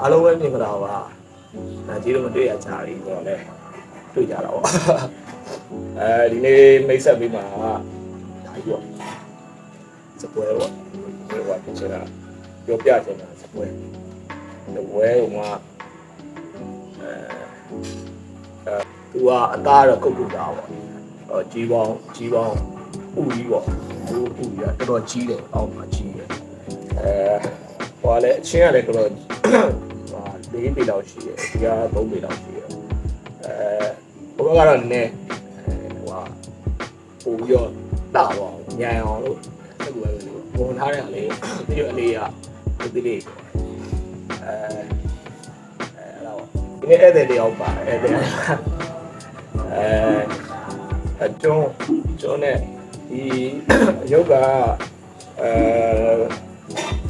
အားလုံးပဲမြင်ကြတာပါဒါကြီးတော့မတွေ့ရကြဘူးဆိုတော့လေတွေ့ကြတာပေါ့အဲဒီနေ့မိတ်ဆက်ပြီးမှဒါကြီးပေါ့စပွဲပေါ့ဒီကဖြစ်ချင်တာပြောပြချင်တာစပွဲစပွဲကမှအဲအဲသူကအသားတော့ကုတ်ကုတ်တာပေါ့အော်ကြီးပေါင်းကြီးပေါင်းဥကြီးပေါ့ဟိုဥကြီးကတော်တော်ကြီးတယ်အောက်မှာကြီးတယ်အဲဟိုကလည်းအချင်းကလည်းတော်တော်ဟာ ၄ပေလောက်ရှိတယ်ဒီက၃ပေလောက်ရှိတယ်အဲဘုရားကတော့နည်းအဲဟိုဟာပို့ပြီးတော့တာတော့ညံအောင်လို့ဆက်ကူပဲလို့ဝန်ထားတယ်လေပြီးတော့အလေးကဒီလေးအဲအဲတော့ဒီနေ့ဧည့်သည်တယောက်ပါဧည့်သည်အဲအကျုံးကျုံးနဲ့ဒီရုပ်ကအဲ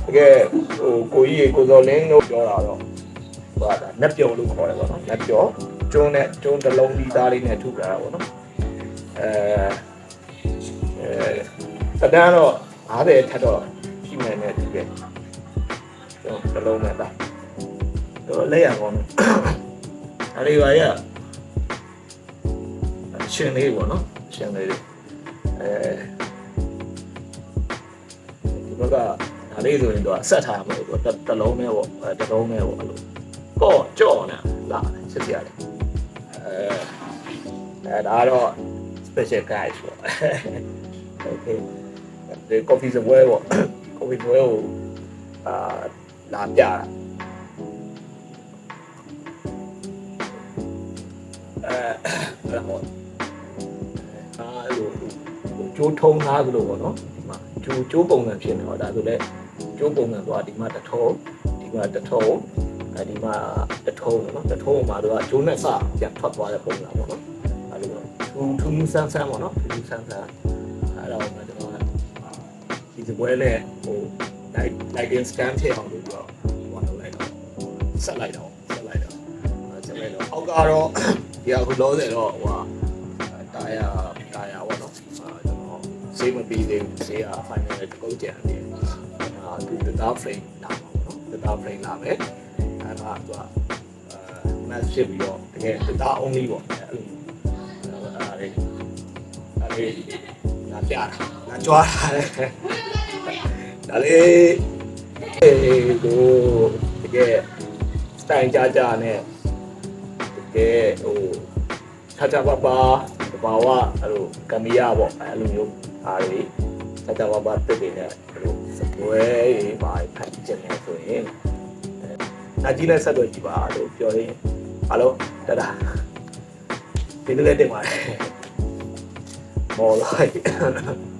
တကယ်ဟိုကိုကြီးရေကိုစော်လင်းတို့ပြောတာတော့ ဟိုကနက်ပျော်လို့ခေါ်တယ်ပေါ့နော်နက်ပျော်ကျုံးနဲ့ကျုံးတစ်လုံးဒီသားလေးနဲ့ထုထားတာပေါ့နော်အဲအဲတဒန်းတော့50ထက်တော့ရှိမယ်နဲ့ဒီပဲကျုံးတစ်လုံးနဲ့သားတော့လက်ရကောင်းတယ်အလေးပါရရှင်လေးပေါ့နော်ရှင်လေးအဲဒီဘက်ကဒါလေးဆိုရင်တော့ဆက်ထားမှာပေါ့တစ်လုံးနဲ့ပေါ့အဲတစ်လုံးနဲ့ပေါ့အဲ့လို ကောကြော့နေလာစစ်စရာလေအဲအဲဒါတော့ special guys ပေါ့ okay ဒီ coffee စပွဲပေါ့ coffee စပွဲကိုအာလာပြတာအဲအဲ့ဟောအာလို့ကျိုးထုံသားသလိုပေါ့နော်ဒီမှာကျိုးကျိုးပုံစံဖြစ်နေတော့ဒါဆိုလဲကျိုးပုံစံသွား ဒီမှာတစ်ထုံးဒီမှာတစ်ထုံးအဲဒီမှာတထုံးပေါ့နော်တထုံးမှာတော့ဂျိုးနဲ့စပြန်ထွက်သွားတဲ့ပုံစံပေါ့နော်အဲဒီတော့ထူးထူးဆန်းဆန်းပေါ့နော်ထူးထူးဆန်းဆန်းအဲတော့မှကျွန်တော်ဒီစပွဲနဲ့ဟို light lighting scan ထည့်အောင်လို့ပြောဟိုလုပ်လိုက်တော့ဆက်လိုက်တော့ဆက်လိုက်တော့ဆက်လိုက်တော့အောက်ကတော့ဒီအခုလောဆယ်တော့ဟိုဟာတာယာတာယာပေါ့နော်အဲကျွန်တော်စေးမပြီးသေးဘူးစေးက final တကုတ်ကြံနေတယ်အာဒီ data frame လာပါပေါ့နော် data frame လာမယ်အဲ့ဒါ ကသူကအဲ match ဖြစ်ပြီးတော့တကယ် data only ပေါ့အဲ့လိုအဲ့ဒါလေးအဲ့လေးလာပြတာလာကြွားတာလေဒါလေးအေးကိုတကယ်စတိုင်ကြကြနဲ့တကယ်ဟိုချာချာပါပါတဘာဝအဲ့လိုကမီယာပေါ့အဲ့လိုမျိုးအားလေးချာချာပါပါတက်နေတယ်အဲ့လိုစပွဲရေးပါဖန်တီးချက်နေဆိုရင် နာကြီးနဲ့ဆက်သွယ်ကြည့်ပါလို့ပြောရင်းအားလုံးတဒါဒီလိုလေးတင်ပါတယ်မော်လိုက်